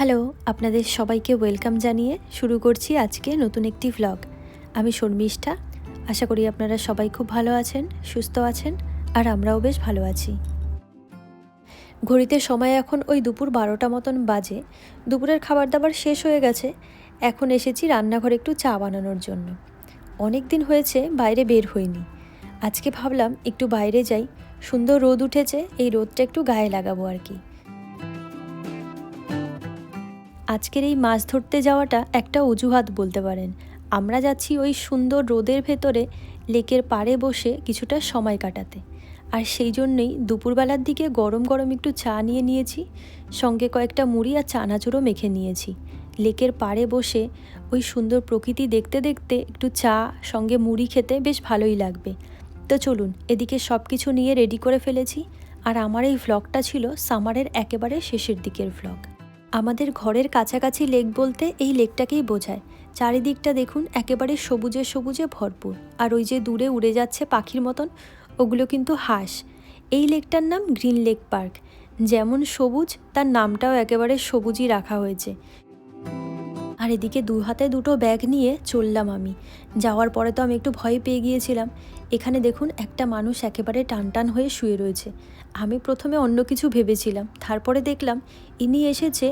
Hello, আপনাদের সবাইকে welcome জানিয়ে শুরু করছি আজকে নতুন একটি ভ্লগ আমি শর্মিষ্ঠা, আশা করি আপনারা সবাই খুব ভালো আছেন, সুস্থ আছেন, আর আমরাও বেশ ভালো আছি। ঘড়িতে সময় এখন ওই দুপুর বারোটা মতন বাজে, দুপুরের খাবার দাবার শেষ হয়ে গেছে, এখন এসেছি রান্নাঘরে একটু চা বানানোর জন্য। অনেক দিন হয়েছে বাইরে বের হইনি। আজকে ভাবলাম একটু বাইরে যাই, সুন্দর রোদ উঠেছে, এই রোদটা একটু গায়ে লাগাবো আর কি। আজকের এই মাছ ধরতে যাওয়াটা একটা অজুহাত বলতে পারেন। আমরা যাচ্ছি ওই সুন্দর রোদের ভেতরে, লেকের পাড়ে বসে কিছুটা সময় কাটাতে। আর সেই জন্যই দুপুরবেলার দিকে গরম গরম একটু চা নিয়ে নিয়েছি, সঙ্গে কয়েকটা মুড়ি আর চানাচুরও মেখে নিয়েছি। লেকের পাড়ে বসে ওই সুন্দর প্রকৃতি দেখতে দেখতে একটু চা, সঙ্গে মুড়ি খেতে বেশ ভালোই লাগবে। তো চলুন, এদিকে সব কিছু নিয়ে রেডি করে ফেলেছি। আর আমার এই ভ্লগটা ছিল সামারের একেবারে শেষের দিকের ভ্লগ আমাদের ঘরের কাছাকাছি লেক বলতে এই লেকটাকেই বোঝায়। চারিদিকটা দেখুন একেবারে সবুজে সবুজে ভরপুর। আর ওই যে দূরে উড়ে যাচ্ছে পাখির মতন, ওগুলো কিন্তু হাঁস। এই লেকটার নাম গ্রিন লেক পার্ক। যেমন সবুজ, তার নামটাও একেবারে সবুজই রাখা হয়েছে। আর এদিকে দু হাতে দুটো ব্যাগ নিয়ে চললাম আমি। যাওয়ার পরে তো আমি একটু ভয় পেয়ে গিয়েছিলাম। এখানে দেখুন একটা মানুষ একেবারে টান টান হয়ে শুয়ে রয়েছে। আমি প্রথমে অন্য কিছু ভেবেছিলাম, তারপরে দেখলাম ইনি এসেছে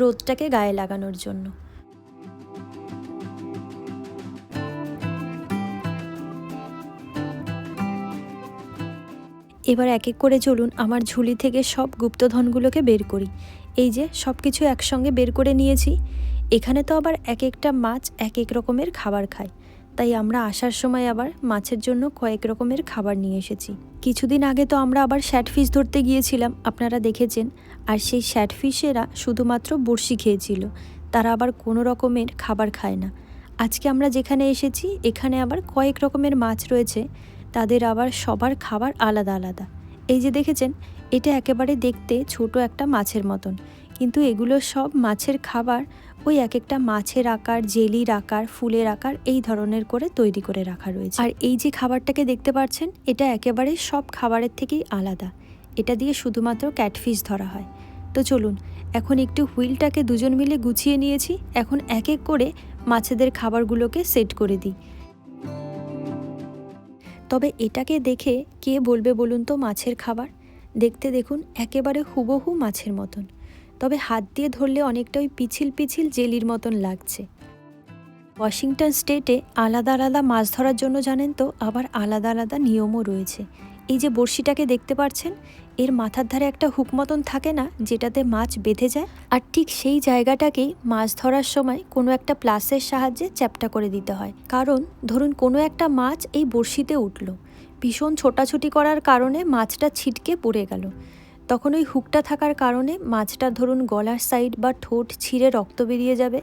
রোদটাকে গায়ে লাগানোর জন্য। এবার এক এক করে চলুন আমার ঝুলি থেকে সব গুপ্তধনগুলোকে বের করি। এই যে সব কিছু একসঙ্গে বের করে নিয়েছি। এখানে তো আবার এক একটা মাছ এক এক রকমের খাবার খায়। তাই আমরা আসার সময় আবার মাছের জন্য কয়েক রকমের খাবার নিয়ে এসেছি। কিছুদিন আগে তো আমরা আবার শ্যাট ফিশ ধরতে গিয়েছিলাম, আপনারা দেখেছেন। আর সেই শ্যাট ফিশেরা শুধুমাত্র বড়শি খেয়েছিল, তারা আবার কোনো রকমের খাবার খায় না। আজকে আমরা যেখানে এসেছি, এখানে আবার কয়েক রকমের মাছ রয়েছে, তাদের আবার সবার খাবার আলাদা আলাদা। এই যে দেখেছেন, এটা একেবারে দেখতে ছোট একটা মাছের মতন। কিন্তু এগুলো সব মাছের খাবার ওই এক একটা মাছের আকার, জেলির আকার, ফুলের আকার এই ধরনের করে তৈরি করে রাখা রয়েছে। আর এই যে খাবারটাকে দেখতে পাচ্ছেন, এটা একেবারে সব খাবারের থেকেই আলাদা। এটা দিয়ে শুধুমাত্র ক্যাটফিশ ধরা হয়। তো চলুন, এখন একটু হুইলটাকে দুজন মিলে গুছিয়ে নিয়েছি। এখন এক এক করে মাছেদের খাবারগুলোকে সেট করে দিই। তবে এটাকে দেখে কে বলবে বলুন তো মাছের খাবার? দেখতে দেখুন, একেবারে হুবহু মাছের মতন। তবে হাত দিয়ে ধরলে অনেকটা ওই পিছিল পিছিল জেলির মতন লাগছে। ওয়াশিংটন স্টেটে আলাদা আলাদা মাছ ধরার জন্য জানেন তো, আবার আলাদা আলাদা নিয়মও রয়েছে। এই যে বড়শিটাকে দেখতে পাচ্ছেন এর মাথার ধারে একটা হুক মতন থাকে না, যেটাতে মাছ বেঁধে যায়, আর ঠিক সেই জায়গাটাকেই মাছ ধরার সময় কোনো একটা প্লাসের সাহায্যে চ্যাপটা করে দিতে হয়। কারণ, ধরুন কোনো একটা মাছ এই বড়শিতে উঠল, ভীষণ ছোটাছুটি করার কারণে মাছটা ছিটকে পড়ে গেল। তখন ওই হুকটা থাকার কারণে মাছটা ধরুন গলার সাইড বা ঠোঁট ছিঁড়ে রক্ত বেরিয়ে যাবে।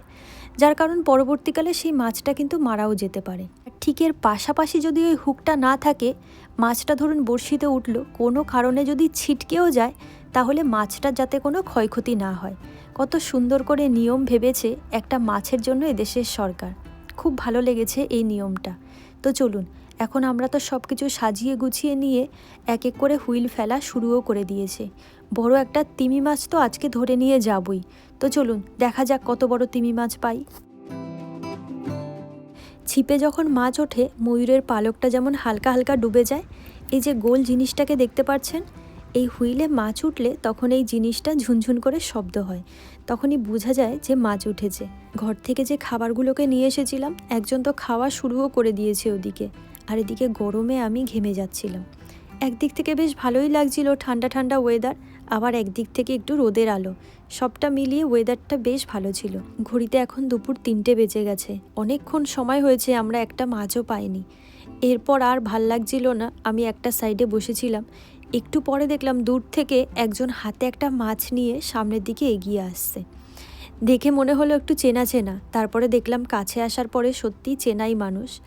যার কারণ পরবর্তীকালে সেই মাছটা কিন্তু মারাও যেতে পারে। ঠিক এর পাশাপাশি যদি ওই হুকটা না থাকে, মাছটা ধরুন বড়শিতে উঠল, কোনো কারণে যদি ছিটকেও যায়, তাহলে মাছটার যাতে কোনো ক্ষয়ক্ষতি না হয়। কত সুন্দর করে নিয়ম ভেবেছে একটা মাছের জন্য এদেশের সরকার। খুব ভালো লেগেছে এই নিয়মটা। তো চলুন এখন আমরা তো সব কিছু সাজিয়ে গুছিয়ে নিয়ে এক এক করে হুইল ফেলা শুরুও করে দিয়েছে। বড় একটা তিমি মাছ তো আজকে ধরে নিয়ে যাবই। তো চলুন, দেখা যাক কত বড় তিমি মাছ পাই। ছিপে যখন মাছ ওঠে, ময়ূরের পালকটা যেমন হালকা হালকা ডুবে যায়। এই যে গোল জিনিসটাকে দেখতে পাচ্ছেন, এই হুইলে মাছ উঠলে তখন এই জিনিসটা ঝুনঝুন করে শব্দ হয়। তখনই বোঝা যায় যে মাছ উঠেছে। ঘর থেকে যে খাবারগুলোকে নিয়ে এসেছিলাম, একজন তো খাওয়া শুরুও করে দিয়েছে ওদিকে। আর এদিকে গরমে আমি ঘেমে যাচ্ছিলাম। একদিক থেকে বেশ ভালোই লাগছিল ঠান্ডা ঠান্ডা ওয়েদার আবার একদিক থেকে একটু রোদের আলো। সবটা মিলিয়ে ওয়েদারটা বেশ ভালো ছিল। ঘড়িতে এখন দুপুর তিনটে বেজে গেছে। অনেকক্ষণ সময় হয়েছে আমরা একটা মাছও পাইনি। এরপর আর ভালো লাগছিল না। আমি একটা সাইডে বসেছিলাম। একটু পরে দেখলাম দূর থেকে একজন হাতে একটা মাছ নিয়ে সামনের দিকে এগিয়ে আসছে। দেখে মনে হলো একটু চেনা চেনা। তারপরে দেখলাম কাছে আসার পরে সত্যি চেনাই মানুষ।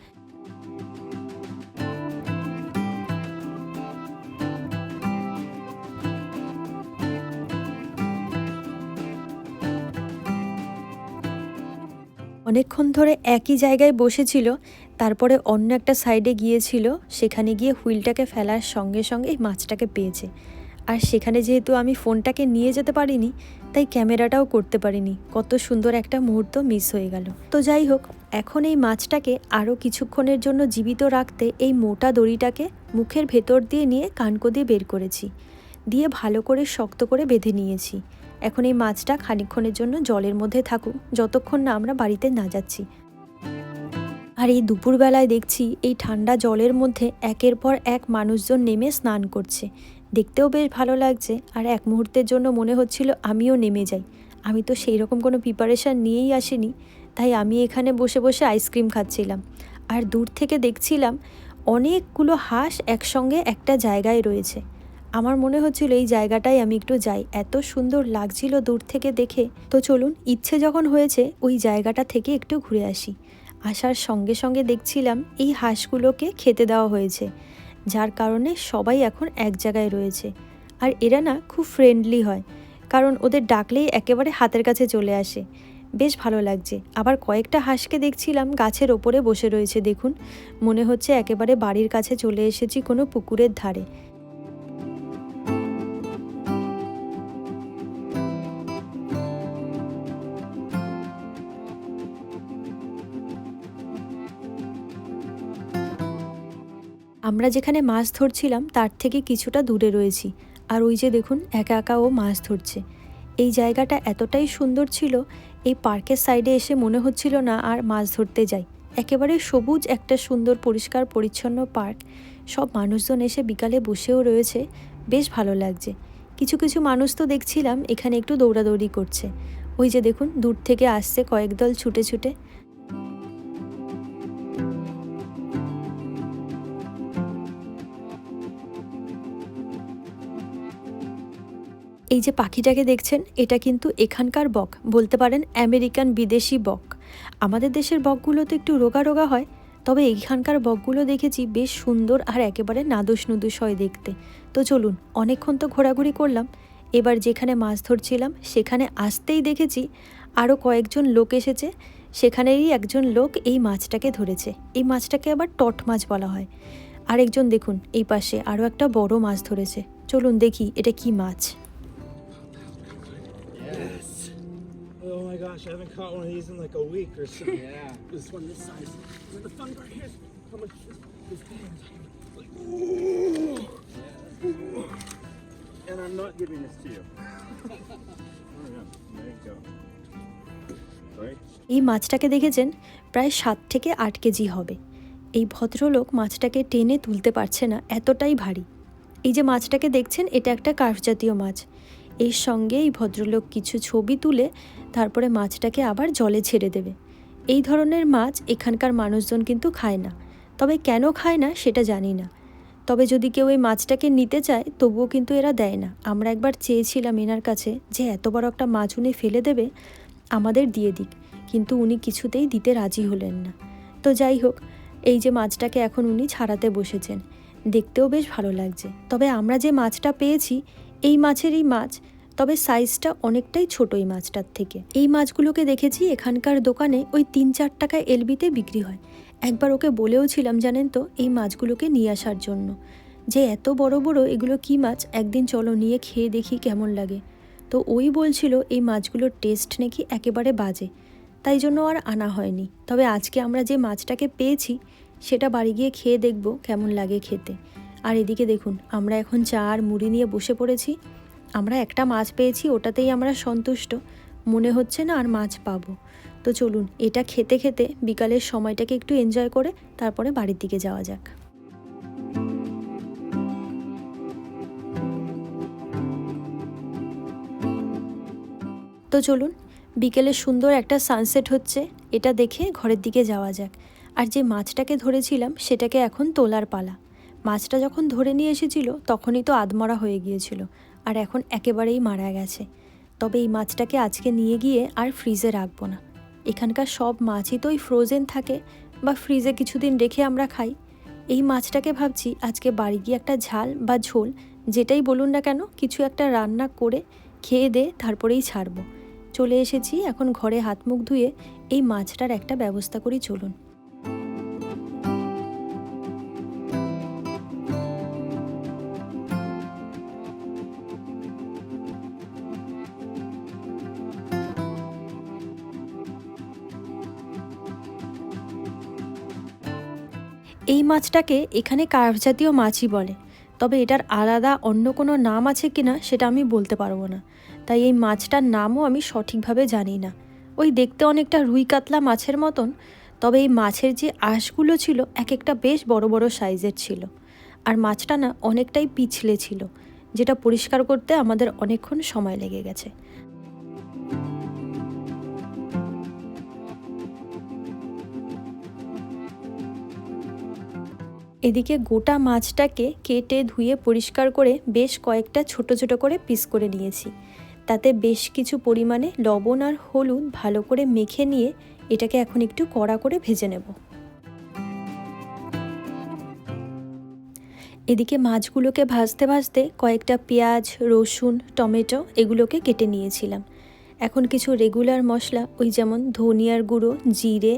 অনেকক্ষণ ধরে একই জায়গায় বসেছিল, তারপরে অন্য একটা সাইডে গিয়েছিল, সেখানে গিয়ে হুইলটাকে ফেলার সঙ্গে সঙ্গে মাছটাকে পেয়েছে। আর সেখানে যেহেতু আমি ফোনটাকে নিয়ে যেতে পারিনি, তাই ক্যামেরাটাও করতে পারিনি। কত সুন্দর একটা মুহূর্ত মিস হয়ে গেল। তো যাই হোক, এখন এই মাছটাকে আরও কিছুক্ষণের জন্য জীবিত রাখতে এই মোটা দড়িটাকে মুখের ভেতর দিয়ে নিয়ে কানকো দিয়ে বের করেছি। দিয়ে ভালো করে শক্ত করে বেঁধে নিয়েছি। এখন এই মাছটা খানিকক্ষণের জন্য জলের মধ্যে থাকুক, যতক্ষণ না আমরা বাড়িতে না যাচ্ছি। আর এই দুপুরবেলায় দেখছি এই ঠান্ডা জলের মধ্যে একের পর এক মানুষজন নেমে স্নান করছে। দেখতেও বেশ ভালো লাগছে, আর এক মুহূর্তের জন্য মনে হচ্ছিল আমিও নেমে যাই। আমি তো সেই রকম কোনো প্রিপারেশান নিয়েই আসিনি, তাই আমি এখানে বসে বসে আইসক্রিম খাচ্ছিলাম। আর দূর থেকে দেখছিলাম অনেকগুলো হাঁস একসঙ্গে একটা জায়গায় রয়েছে। আমার মনে হচ্ছিল এই জায়গাটায় আমি একটু যাই। এত সুন্দর লাগছিল দূর থেকে দেখে। তো চলুন, ইচ্ছে যখন হয়েছে, ওই জায়গাটা থেকে একটু ঘুরে আসি। আসার সঙ্গে সঙ্গে দেখছিলাম এই হাঁসগুলোকে খেতে দেওয়া হয়েছে, যার কারণে সবাই এখন এক জায়গায় রয়েছে। আর এরা না খুব ফ্রেন্ডলি হয়, কারণ ওদের ডাকলেই একেবারে হাতের কাছে চলে আসে। বেশ ভালো লাগছে। আবার কয়েকটা হাঁসকে দেখছিলাম গাছের ওপরে বসে রয়েছে, দেখুন। মনে হচ্ছে একেবারে বাড়ির কাছে চলে এসেছি কোনো পুকুরের ধারে। আমরা যেখানে মাছ ধরছিলাম, তার থেকে কিছুটা দূরে রয়েছি। আর ওই যে দেখুন, একা একা ও মাছ ধরছে। এই জায়গাটা এতটাই সুন্দর ছিল, এই পার্কের সাইডে এসে মনে হচ্ছিল না আর মাছ ধরতে যাই। একেবারে সবুজ একটা সুন্দর, পরিষ্কার, পরিচ্ছন্ন পার্ক। সব মানুষজন এসে বিকালে বসেও রয়েছে, বেশ ভালো লাগছে। কিছু কিছু মানুষ তো দেখছিলাম, এখানে একটু দৌড়াদৌড়ি করছে। ওই যে দেখুন, দূর থেকে আসছে কয়েক দল ছুটে ছুটে। এই যে পাখিটাকে দেখছেন, এটা কিন্তু এখানকার বক। বলতে পারেন আমেরিকান বিদেশি বক। আমাদের দেশের বকগুলো তো একটু রোগা রোগা হয়, তবে এইখানকার বকগুলো দেখেছি বেশ সুন্দর আর একেবারে নাদুস নুদুস হয় দেখতে। তো চলুন, অনেকক্ষণ তো ঘোরাঘুরি করলাম। এবার যেখানে মাছ ধরছিলাম, সেখানে আসতেই দেখেছি আরও কয়েকজন লোক এসেছে। সেখানেরই একজন লোক এই মাছটাকে ধরেছে। এই মাছটাকে আবার টট মাছ বলা হয়। আরেকজন দেখুন, এই পাশে আরও একটা বড় মাছ ধরেছে। চলুন দেখি এটা কি মাছ। My gosh, I haven't caught one of these in like a week or so. Yeah. This one this size. And the fun part here is how much this, this thing is. Like, ooh. And I'm not giving this to you. oh yeah, there you go. এই মাছটাকে দেখেছেন প্রায় সাত থেকে আট KG হবে এই ভদ্রলোক মাছটাকে টেনে তুলতে পারছে না এতটাই ভারী এই যে মাছটাকে দেখছেন এটা একটা কার্ভ জাতীয় মাছ এর সঙ্গে এই ভদ্রলোক কিছু ছবি তুলে তারপরে মাছটাকে আবার জলে ছেড়ে দেবে। এই ধরনের মাছ এখানকার মানুষজন কিন্তু খায় না। তবে কেন খায় না সেটা জানি না। তবে যদি কেউ এই মাছটাকে নিতে চায়, তবুও কিন্তু এরা দেয় না। আমরা একবার চেয়েছিলাম এনার কাছে যে এত বড় একটা মাছ উনি ফেলে দেবে, আমাদের দিয়ে দিক। কিন্তু উনি কিছুতেই দিতে রাজি হলেন না। তো যাই হোক, এই যে মাছটাকে এখন উনি ছাড়াতে বসেছেন, দেখতেও বেশ ভালো লাগছে। তবে আমরা যে মাছটা পেয়েছি এই মাছেরই মাছ, তবে সাইজটা অনেকটাই ছোট এই মাছটার থেকে। এই মাছগুলোকে দেখেছি এখানকার দোকানে ওই তিন চার টাকায় এলবিতে বিক্রি হয়। একবার ওকে বলেও ছিলাম জানেন তো, এই মাছগুলোকে নিয়ে আসার জন্য। যে এত বড় বড়, এগুলো কি মাছ? একদিন চলো নিয়ে খেয়ে দেখি কেমন লাগে। তো ওই বলছিল, এই মাছগুলোর টেস্ট নাকি একেবারে বাজে। তাই জন্য আর আনা হয়নি। তবে আজকে আমরা যে মাছটাকে পেয়েছি, সেটা বাড়ি গিয়ে খেয়ে দেখব কেমন লাগে খেতে। আর এদিকে দেখুন, আমরা এখন চা আর মুড়ি নিয়ে বসে পড়েছি। আমরা একটা মাছ পেয়েছি, ওটাতেই আমরা সন্তুষ্ট। মনে হচ্ছে না আর মাছ পাবো। তো চলুন, এটা খেতে খেতে বিকালের সময়টাকে একটু এনজয় করে তারপরে বাড়ির দিকে যাওয়া যাক। তো চলুন, বিকেলে সুন্দর একটা সানসেট হচ্ছে, এটা দেখে ঘরের দিকে যাওয়া যাক। আর যে মাছটাকে ধরেছিলাম, সেটাকে এখন তোলার পালা। মাছটা যখন ধরে নিয়ে এসেছিল, তখনই তো আধমরা হয়ে গিয়েছিল, আর এখন একেবারেই মারা গেছে। তবে এই মাছটাকে আজকে নিয়ে গিয়ে আর ফ্রিজে রাখব না। এখানকার সব মাছই তো ওই ফ্রোজেন থাকে, বা ফ্রিজে কিছুদিন রেখে আমরা খাই। এই মাছটাকে ভাবছি আজকে বাড়ি গিয়ে একটা ঝাল বা ঝোল, যেটাই বলুন না কেন, কিছু একটা রান্না করে খেয়ে দে, তারপরেই ছাড়বো। চলে এসেছি, এখন ঘরে হাত মুখ ধুয়ে এই মাছটার একটা ব্যবস্থা করি, চলুন। এই মাছটাকে এখানে কার্ভ জাতীয় মাছই বলে। তবে এটার আলাদা অন্য কোনো নাম আছে কিনা সেটা আমি বলতে পারব না। তাই এই মাছটার নামও আমি সঠিকভাবে জানি না। ওই দেখতে অনেকটা রুই কাতলা মাছের মতন, তবে এই মাছের যে আঁশগুলো ছিল এক একটা বেশ বড় বড় সাইজের ছিল। আর মাছটা না অনেকটাই পিছলে ছিল, যেটা পরিষ্কার করতে আমাদের অনেকক্ষণ সময় লেগে গেছে। এদিকে গোটা মাছটাকে কেটে ধুয়ে পরিষ্কার করে বেশ কয়েকটা ছোট ছোট করে পিস করে নিয়েছি। তাতে বেশ কিছু পরিমাণে লবণ আর হলুদ ভালো করে মেখে নিয়ে এটাকে এখন একটু কড়া করে ভেজে নেব। এদিকে মাছগুলোকে ভাজতে ভাজতে কয়েকটা পেঁয়াজ, রসুন, টমেটো এগুলোকে কেটে নিয়েছিলাম। এখন কিছু রেগুলার মশলা, ওই যেমন ধনিয়ার গুঁড়ো, জিরে,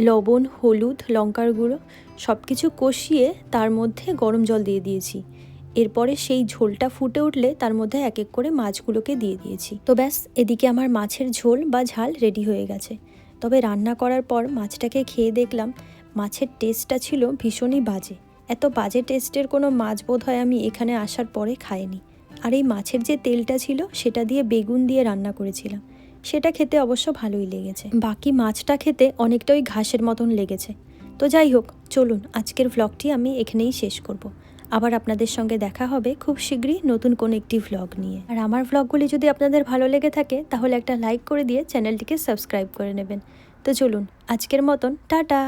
লবণ, হলুদ, লঙ্কার গুঁড়ো সব কিছু কষিয়ে তার মধ্যে গরম জল দিয়ে দিয়েছি। এরপরে সেই ঝোলটা ফুটে উঠলে তার মধ্যে এক এক করে মাছগুলোকে দিয়ে দিয়েছি। তো ব্যাস, এদিকে আমার মাছের ঝোল বা ঝাল রেডি হয়ে গেছে। তবে রান্না করার পর মাছটাকে খেয়ে দেখলাম মাছের টেস্টটা ছিল ভীষণই বাজে। এত বাজে টেস্টের কোনো মাছ বোধ হয় আমি এখানে আসার পরে খাইনি। আর এই মাছের যে তেলটা ছিল সেটা দিয়ে বেগুন দিয়ে রান্না করেছিলাম। সেটা খেতে অবশ্য ভালোই লেগেছে। বাকি মাছটা খেতে অনেকটা ওই ঘাসের মতন লেগেছে। তো যাই হোক, চলুন আজকের ভ্লগটি আমি এখানেই শেষ করব। আবার আপনাদের সঙ্গে দেখা হবে খুব শীঘ্রই নতুন কোন একটি ভ্লগ নিয়ে। আর আমার ভ্লগগুলি যদি আপনাদের ভালো লেগে থাকে, তাহলে একটা লাইক করে দিয়ে চ্যানেলটিকে সাবস্ক্রাইব করে নেবেন। তো চলুন, আজকের মতন, টাটা!